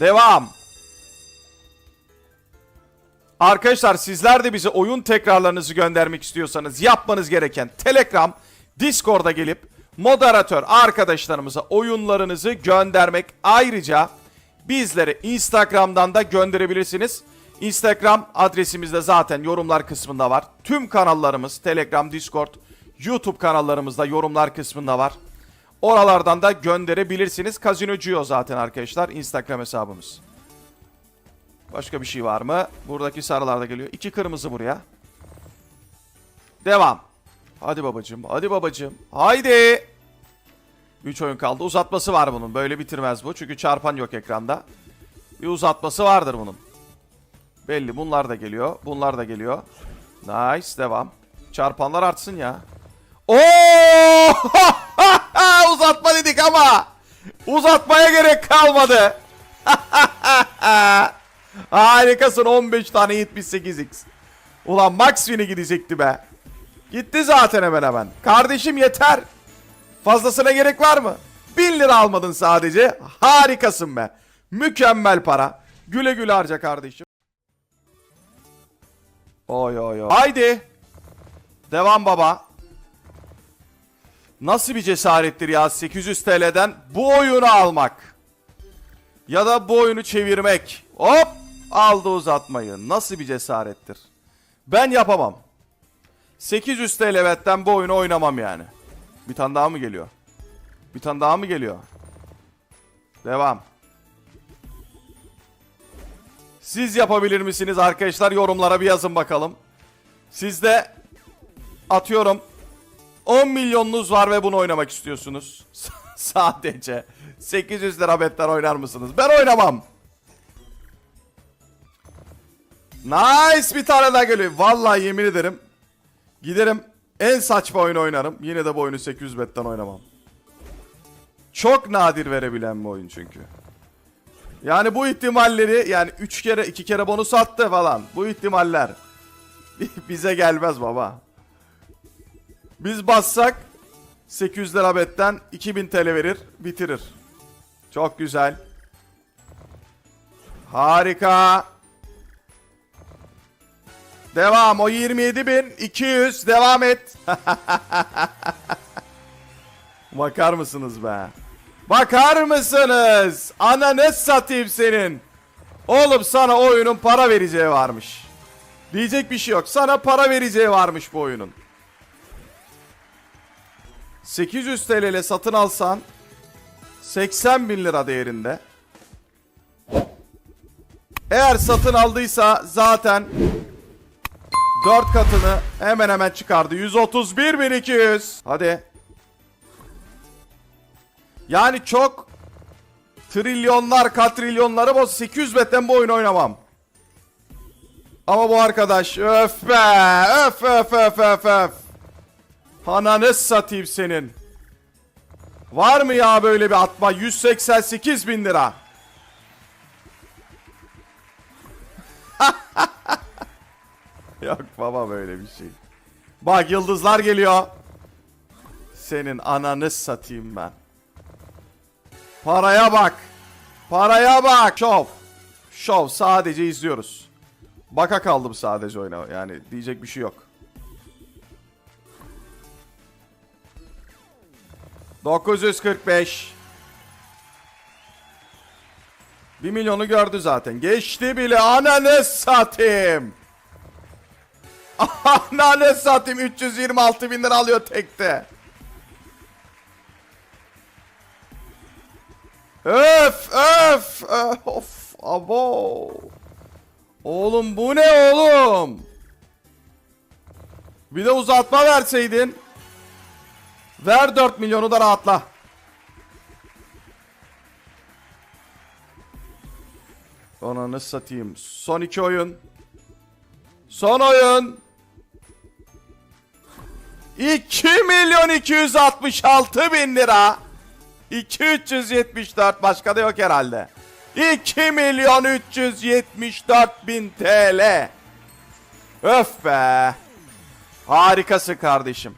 Devam. Arkadaşlar sizler de bize oyun tekrarlarınızı göndermek istiyorsanız yapmanız gereken Telegram, Discord'a gelip moderatör arkadaşlarımıza oyunlarınızı göndermek. Ayrıca bizlere Instagram'dan da gönderebilirsiniz. Instagram adresimiz de zaten yorumlar kısmında var. Tüm kanallarımız Telegram, Discord, YouTube kanallarımızda yorumlar kısmında var. Oralardan da gönderebilirsiniz. Kazinocuyo zaten arkadaşlar Instagram hesabımız. Başka bir şey var mı? Buradaki sarılar da geliyor. İki kırmızı buraya. Devam. Hadi babacım. Hadi babacım. Haydi. 3 oyun kaldı. Uzatması var bunun. Böyle bitirmez bu. Çünkü çarpan yok ekranda. Bir uzatması vardır bunun. Belli. Bunlar da geliyor. Bunlar da geliyor. Nice. Devam. Çarpanlar artsın ya. Oo! Uzatmaya gerek kalmadı. Harikasın 15 tane 78x. Ulan max win'e gidecekti be. Gitti zaten hemen hemen. Kardeşim yeter. Fazlasına gerek var mı? 1000 lira almadın sadece. Harikasın be. Mükemmel para. Güle güle harca kardeşim. Oy oy oy. Haydi. Devam baba. Nasıl bir cesarettir ya 800 TL'den bu oyunu almak. Ya da bu oyunu çevirmek. Hop aldı uzatmayı. Nasıl bir cesarettir. Ben yapamam. 800 TL vetten bu oyunu oynamam yani. Bir tane daha mı geliyor? Bir tane daha mı geliyor? Devam. Siz yapabilir misiniz arkadaşlar? Yorumlara bir yazın bakalım. Siz de atıyorum 10 milyonunuz var ve bunu oynamak istiyorsunuz. Sadece 800 lira betten oynar mısınız? Ben oynamam. Nice bir tane daha geliyor. Vallahi yemin ederim. Giderim en saçma oyunu oynarım. Yine de bu oyunu 800 betten oynamam. Çok nadir verebilen bir oyun çünkü. Yani bu ihtimalleri yani 3 kere 2 kere bonus attı falan. Bu ihtimaller bize gelmez baba. Biz bassak 800 lira betten 2000 TL verir, bitirir. Çok güzel. Harika. Devam. O 27.200. Devam et. Bakar mısınız be? Bakar mısınız? Ananı satayım senin. Oğlum sana oyunun para vereceği varmış. Diyecek bir şey yok. Sana para vereceği varmış bu oyunun. 800 TL ile satın alsan 80 bin lira değerinde. Eğer satın aldıysa zaten 4 katını hemen hemen çıkardı. 131.200. Hadi. Yani çok trilyonlar katrilyonları boz 800 betten bu oyunu oynamam. Ama bu arkadaş öf be öf öf öf öf öf. Ananı satayım senin. Var mı ya böyle bir atma? 188 bin lira. Yok baba böyle bir şey. Bak yıldızlar geliyor. Senin ananı satayım ben. Paraya bak. Paraya bak. Şov. Şov sadece izliyoruz. Baka kaldım sadece oyuna. Yani diyecek bir şey yok. 945. 1 milyonu gördü zaten. Geçti bile. Ananı satayım. Ananı satayım. 326 bin lira alıyor tekte. Öf öf öf of abo. Oğlum bu ne oğlum? Bir de uzatma verseydin. Ver 4 milyonu da rahatla. Ananı satayım. Son iki oyun. Son oyun. 2 milyon 266 bin lira. 2374 başka da yok herhalde. 2 milyon 374 bin TL. Öf be. Harikasın kardeşim.